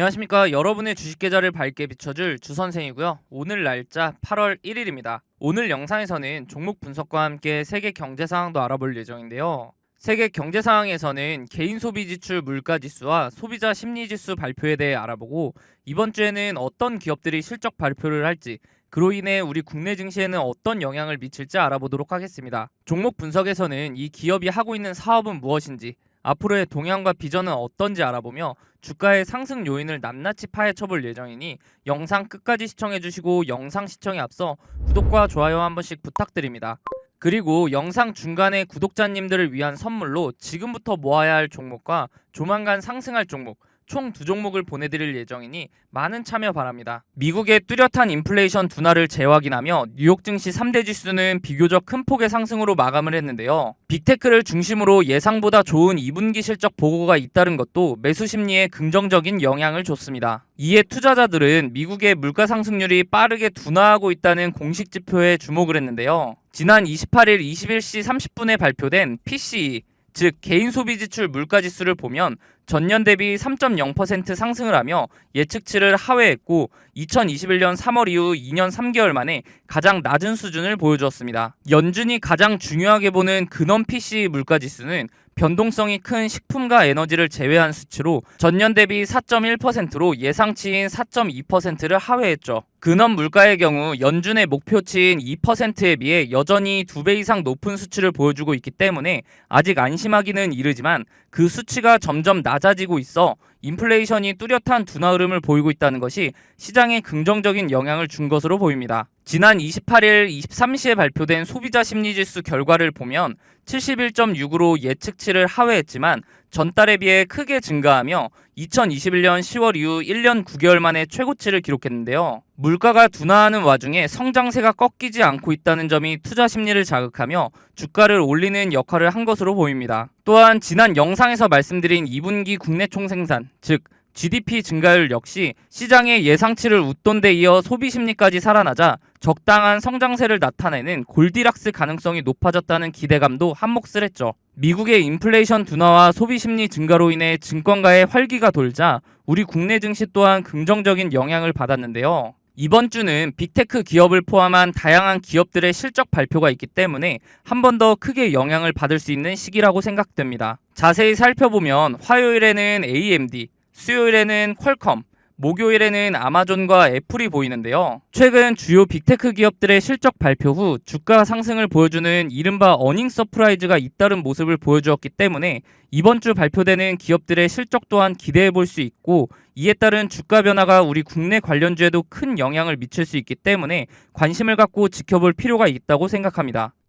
안녕하십니까. 여러분의 주식 계좌를 밝게 비춰줄 주선생이고요. 오늘 날짜 8월 1일입니다. 오늘 영상에서는 종목 분석과 함께 세계 경제 상황도 알아볼 예정인데요. 세계 경제 상황에서는 개인 소비 지출 물가 지수와 소비자 심리 지수 발표에 대해 알아보고 이번 주에는 어떤 기업들이 실적 발표를 할지 그로 인해 우리 국내 증시에는 어떤 영향을 미칠지 알아보도록 하겠습니다. 종목 분석에서는 이 기업이 하고 있는 사업은 무엇인지 앞으로의 동향과 비전은 어떤지 알아보며 주가의 상승 요인을 낱낱이 파헤쳐 볼 예정이니 영상 끝까지 시청해 주시고 영상 시청에 앞서 구독과 좋아요 한 번씩 부탁드립니다. 그리고 영상 중간에 구독자님들을 위한 선물로 지금부터 모아야 할 종목과 조만간 상승할 종목 총 두 종목을 보내드릴 예정이니 많은 참여 바랍니다. 미국의 뚜렷한 인플레이션 둔화를 재확인하며 뉴욕 증시 3대 지수는 비교적 큰 폭의 상승으로 마감을 했는데요. 빅테크를 중심으로 예상보다 좋은 2분기 실적 보고가 잇따른 것도 매수 심리에 긍정적인 영향을 줬습니다. 이에 투자자들은 미국의 물가 상승률이 빠르게 둔화하고 있다는 공식 지표에 주목을 했는데요. 지난 28일 21시 30분에 발표된 PCE 즉 개인 소비 지출 물가 지수를 보면 전년 대비 3.0% 상승을 하며 예측치를 하회했고 2021년 3월 이후 2년 3개월 만에 가장 낮은 수준을 보여주었습니다. 연준이 가장 중요하게 보는 근원 PC 물가 지수는 변동성이 큰 식품과 에너지를 제외한 수치로 전년 대비 4.1%로 예상치인 4.2%를 하회했죠. 근원 물가의 경우 연준의 목표치인 2%에 비해 여전히 2배 이상 높은 수치를 보여주고 있기 때문에 아직 안심하기는 이르지만 그 수치가 점점 낮 아지고 있어 인플레이션이 뚜렷한 둔화 흐름을 보이고 있다는 것이 시장에 긍정적인 영향을 준 것으로 보입니다. 지난 28일 23시에 발표된 소비자 심리지수 결과를 보면 71.6으로 예측치를 하회했지만 전달에 비해 크게 증가하며 2021년 10월 이후 1년 9개월 만에 최고치를 기록했는데요. 물가가 둔화하는 와중에 성장세가 꺾이지 않고 있다는 점이 투자 심리를 자극하며 주가를 올리는 역할을 한 것으로 보입니다. 또한 지난 영상에서 말씀드린 2분기 국내 총생산, 즉 GDP 증가율 역시 시장의 예상치를 웃돈 데 이어 소비 심리까지 살아나자 적당한 성장세를 나타내는 골디락스 가능성이 높아졌다는 기대감도 한몫을 했죠. 미국의 인플레이션 둔화와 소비 심리 증가로 인해 증권가의 활기가 돌자 우리 국내 증시 또한 긍정적인 영향을 받았는데요. 이번 주는 빅테크 기업을 포함한 다양한 기업들의 실적 발표가 있기 때문에 한 번 더 크게 영향을 받을 수 있는 시기라고 생각됩니다. 자세히 살펴보면 화요일에는 AMD, 수요일에는 퀄컴, 목요일에는 아마존과 애플이 보이는데요. 최근 주요 빅테크 기업들의 실적 발표 후 주가 상승을 보여주는 이른바 어닝 서프라이즈가 잇따른 모습을 보여주었기 때문에 이번 주 발표되는 기업들의 실적 또한 기대해 볼 수 있고 이에 따른 주가 변화가 우리 국내 관련주에도 큰 영향을 미칠 수 있기 때문에 관심을 갖고 지켜볼 필요가 있다고 생각합니다.